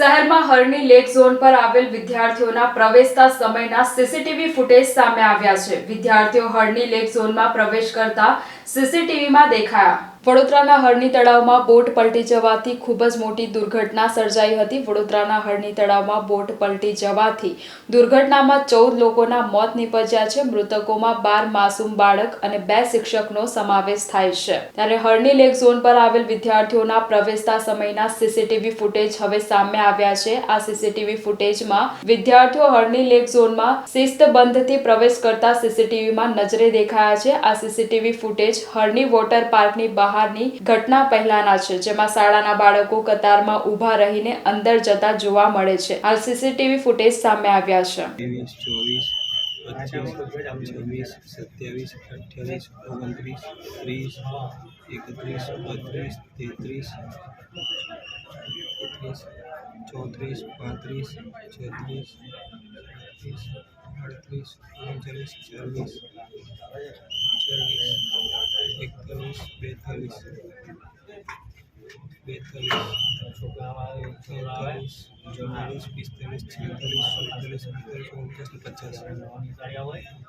શહેરમાં હરણી lake zone પર આવેલ વિદ્યાર્થીઓના પ્રવેશતા સમયના સીસીટીવી ફૂટેજ સામે આવ્યા છે. વિદ્યાર્થીઓ હરણી લેક ઝોનમાં પ્રવેશ કરતા સીસીટીવીમાં દેખાયા. વડોદરાના હરણી તળાવમાં બોટ પલટી જવાથી ખૂબ જ મોટી દુર્ઘટના સર્જાઈ હતી. વડોદરાના હરણી તળાવમાં બોટ પલટી જવાથી દુર્ઘટનામાં ચૌદ લોકોના મોત નીપજ્યા છે. મૃતકોમાં બાર માસૂમ બાળક અને બે શિક્ષકનો સમાવેશ થાય છે. ત્યારે હરણી લેક ઝોન પર આવેલ વિદ્યાર્થીઓના પ્રવેશતા સમયના સીસીટીવી ફૂટેજ હવે સામે આવ્યા છે. આ સીસીટીવી ફૂટેજમાં વિદ્યાર્થીઓ હરણી લેક ઝોનમાં શિસ્તબંધથી પ્રવેશ કરતા સીસીટીવીમાં નજરે દેખાયા છે. આ સીસીટીવી ફૂટેજ હરણી વોટર પાર્કની બહારની ઘટના પહેલાના છે, જેમાં શાળાના બાળકો કતારમાં ઊભા રહીને અંદર જતા જોવા મળે છે. હાલ સીસીટીવી ફૂટેજ સામે આવ્યા છે. ચોત્રીસ, પાંત્રીસ, છત્રીસ ત્રીસ અડત્રીસ ઓગણચાલીસ ચાલીસ ચાલીસ એકતાલીસ બેતાલીસ બેતાલીસ ચુમ્માલીસ પિસ્તાલીસ છેતાલીસ સુડતાલીસ અડતાલીસ ઓગણચાલીસ ને પચાસ નાના નાના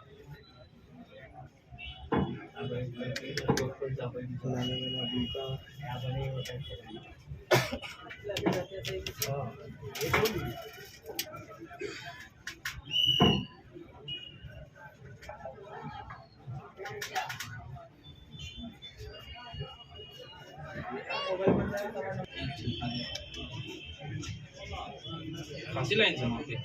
ફાંસી લાઈન છે માફી